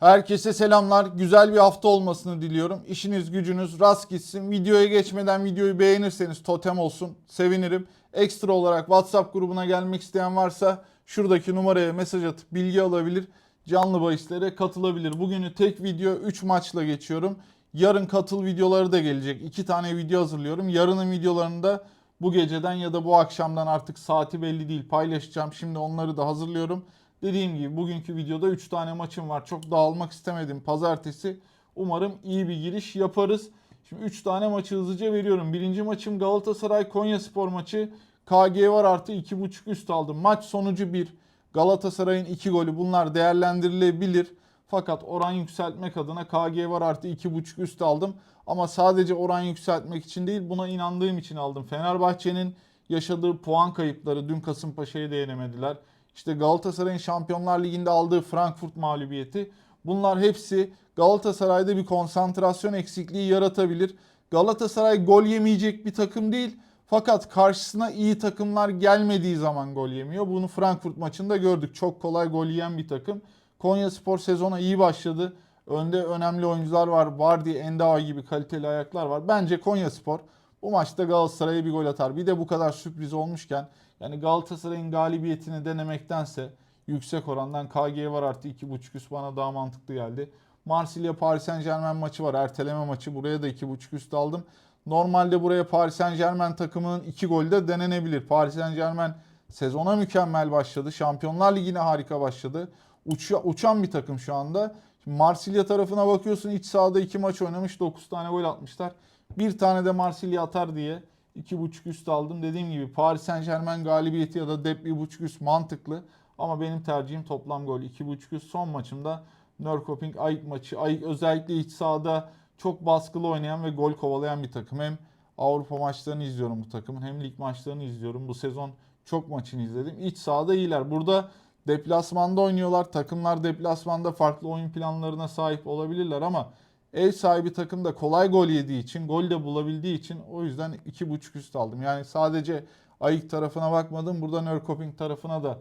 Herkese selamlar. Güzel bir hafta olmasını diliyorum. İşiniz gücünüz rast gitsin. Videoya geçmeden videoyu beğenirseniz totem olsun. Sevinirim. Ekstra olarak WhatsApp grubuna gelmek isteyen varsa şuradaki numaraya mesaj atıp bilgi alabilir. Canlı bahislere katılabilir. Bugünü tek video 3 maçla geçiyorum. Yarın katıl videoları da gelecek. 2 tane video hazırlıyorum. Yarının videolarında bu geceden ya da bu akşamdan artık saati belli değil paylaşacağım. Şimdi onları da hazırlıyorum. Dediğim gibi bugünkü videoda 3 tane maçım var. Çok dağılmak istemedim pazartesi. Umarım iyi bir giriş yaparız. Şimdi 3 tane maçı hızlıca veriyorum. Birinci maçım Galatasaray Konya Spor maçı. KG var artı 2.5 üst aldım. Maç sonucu 1. Galatasaray'ın 2 golü bunlar değerlendirilebilir. Fakat oran yükseltmek adına KG var artı 2.5 üst aldım. Ama sadece oran yükseltmek için değil buna inandığım için aldım. Fenerbahçe'nin yaşadığı puan kayıpları dün Kasımpaşa'yı da yenemediler. İşte Galatasaray'ın Şampiyonlar Ligi'nde aldığı Frankfurt mağlubiyeti. Bunlar hepsi Galatasaray'da bir konsantrasyon eksikliği yaratabilir. Galatasaray gol yemeyecek bir takım değil. Fakat karşısına iyi takımlar gelmediği zaman gol yemiyor. Bunu Frankfurt maçında gördük. Çok kolay gol yiyen bir takım. Konya Spor sezona iyi başladı. Önde önemli oyuncular var. Vardy, Endava gibi kaliteli ayaklar var. Bence Konya Spor bu maçta Galatasaray'a bir gol atar. Bir de bu kadar sürpriz olmuşken yani Galatasaray'ın galibiyetini denemektense yüksek orandan KG var artı 2.5 üst bana daha mantıklı geldi. Marsilya Paris Saint Germain maçı var. Erteleme maçı. Buraya da 2.5 üst aldım. Normalde buraya Paris Saint Germain takımının 2 golü de denenebilir. Paris Saint Germain sezona mükemmel başladı. Şampiyonlar Ligi'ne harika başladı. Uç, uçan bir takım şu anda. Şimdi Marsilya tarafına bakıyorsun iç sahada 2 maç oynamış 9 tane gol atmışlar. Bir tane de Marsilya atar diye 2.5 üst aldım. Dediğim gibi Paris Saint Germain galibiyeti ya da dep 1.5 üst mantıklı. Ama benim tercihim toplam gol. 2.5 üst son maçımda Norrköping Ayık maçı. Ayık özellikle iç sahada çok baskılı oynayan ve gol kovalayan bir takım. Hem Avrupa maçlarını izliyorum bu takımın hem lig maçlarını izliyorum. Bu sezon çok maçını izledim. İç sahada iyiler. Burada deplasmanda oynuyorlar. Takımlar deplasmanda farklı oyun planlarına sahip olabilirler ama ev sahibi takım da kolay gol yediği için, gol de bulabildiği için o yüzden 2.5 üst aldım. Yani sadece Ayık tarafına bakmadım. Burada Norrköping tarafına da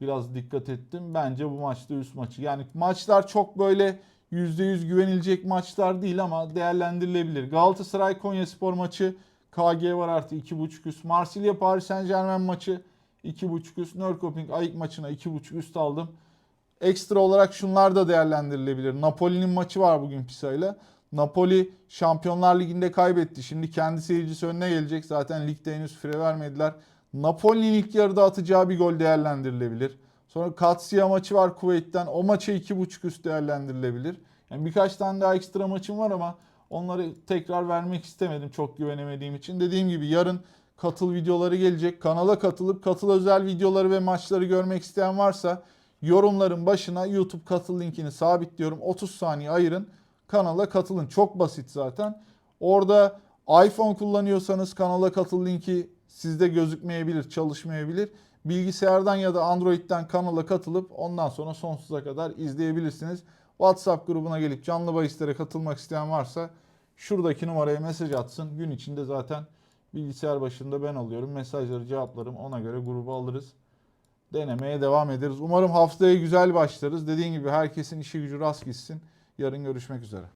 biraz dikkat ettim. Bence bu maçta üst maçı. Yani maçlar çok böyle %100 güvenilecek maçlar değil ama değerlendirilebilir. Galatasaray Konya Spor maçı KG var artı 2.5 üst. Marsilya Paris Saint Germain maçı 2.5 üst. Norrköping Ayık maçına 2.5 üst aldım. Ekstra olarak şunlar da değerlendirilebilir. Napoli'nin maçı var bugün Pisa ile. Napoli Şampiyonlar Ligi'nde kaybetti. Şimdi kendi seyircisi önüne gelecek. Zaten ligde henüz fire vermediler. Napoli'nin ilk yarıda atacağı bir gol değerlendirilebilir. Sonra Katsia maçı var Kuveyt'ten. O maça 2.5 üst değerlendirilebilir. Yani birkaç tane daha ekstra maçım var ama onları tekrar vermek istemedim çok güvenemediğim için. Dediğim gibi yarın katıl videoları gelecek. Kanala katılıp katıl özel videoları ve maçları görmek isteyen varsa yorumların başına YouTube katıl linkini sabitliyorum. 30 saniye ayırın. Kanala katılın. Çok basit zaten. Orada iPhone kullanıyorsanız kanala katıl linki sizde gözükmeyebilir, çalışmayabilir. Bilgisayardan ya da Android'den kanala katılıp ondan sonra sonsuza kadar izleyebilirsiniz. WhatsApp grubuna gelip canlı bahislere katılmak isteyen varsa şuradaki numaraya mesaj atsın. Gün içinde zaten bilgisayar başında ben alıyorum. Mesajları cevaplarım ona göre grubu alırız. Denemeye devam ederiz. Umarım haftaya güzel başlarız. Dediğim gibi herkesin işi gücü rast gitsin. Yarın görüşmek üzere.